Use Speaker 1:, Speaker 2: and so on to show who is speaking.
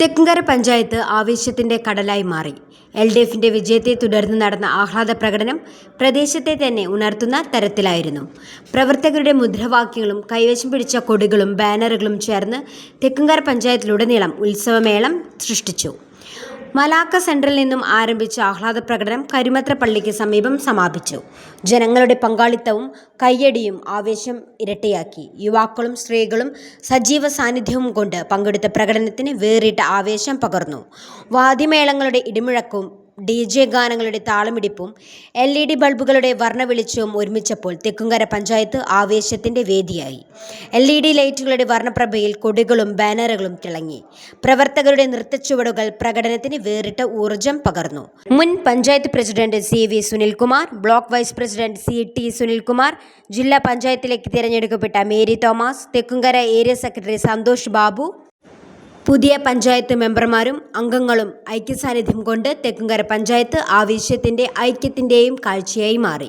Speaker 1: തെക്കുംകര പഞ്ചായത്ത് ആവേശത്തിന്റെ കടലായി മാറി. L D എഫിന്റെ വിജയത്തെ തുടർന്ന് നടന്ന ആഹ്ലാദ പ്രകടനം പ്രദേശത്തെ തന്നെ ഉണർത്തുന്ന തരത്തിലായിരുന്നു. പ്രവർത്തകരുടെ മുദ്രാവാക്യങ്ങളും കൈവശം പിടിച്ച കൊടികളും ബാനറുകളും ചേർന്ന് തെക്കുംകര പഞ്ചായത്തിലുടനീളം ഉത്സവമേളം സൃഷ്ടിച്ചു. മലാക്ക സെൻട്രൽ നിന്നും ആരംഭിച്ച ആഹ്ലാദ പ്രകടനം കരിമത്ര പള്ളിക്ക് സമീപം സമാപിച്ചു. ജനങ്ങളുടെ പങ്കാളിത്തവും കയ്യടിയും ആവേശം ഇരട്ടിയാക്കി. യുവാക്കളും സ്ത്രീകളും സജീവ സാന്നിധ്യവും കൊണ്ട് പങ്കെടുത്ത പ്രകടനത്തിന് വേറിട്ട ആവേശം പകർന്നു. വാദ്യമേളങ്ങളുടെ ഇടിമുഴക്കവും ഡി ജെ ഗാനങ്ങളുടെ താളമിടിപ്പും എൽ ഇ ഡി ബൾബുകളുടെ വർണവെളിച്ചവും ഒരുമിച്ചപ്പോൾ തെക്കുംകര പഞ്ചായത്ത് ആവേശത്തിന്റെ വേദിയായി. എൽ ഇ ഡി ലൈറ്റുകളുടെ വർണപ്രഭയിൽ കൊടികളും ബാനറുകളും തിളങ്ങി. പ്രവർത്തകരുടെ നൃത്തച്ചുവടുകൾ പ്രകടനത്തിന് വേറിട്ട ഊർജം പകർന്നു. മുൻ panchayat president C V Sunilkumar block vice president C T Sunilkumar ജില്ലാ പഞ്ചായത്തിലേക്ക് തിരഞ്ഞെടുക്കപ്പെട്ട Mary Thomas Thekkumkara area secretary Santhosh Babu പുതിയ പഞ്ചായത്ത് മെമ്പർമാരും അംഗങ്ങളും ഐക്യസാന്നിധ്യം കൊണ്ട് തെക്കുംകര പഞ്ചായത്ത് ആവേശത്തിന്റെ ഐക്യത്തിന്റെയും കാഴ്ചയായി മാറി.